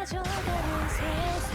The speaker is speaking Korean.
가져가는 세상.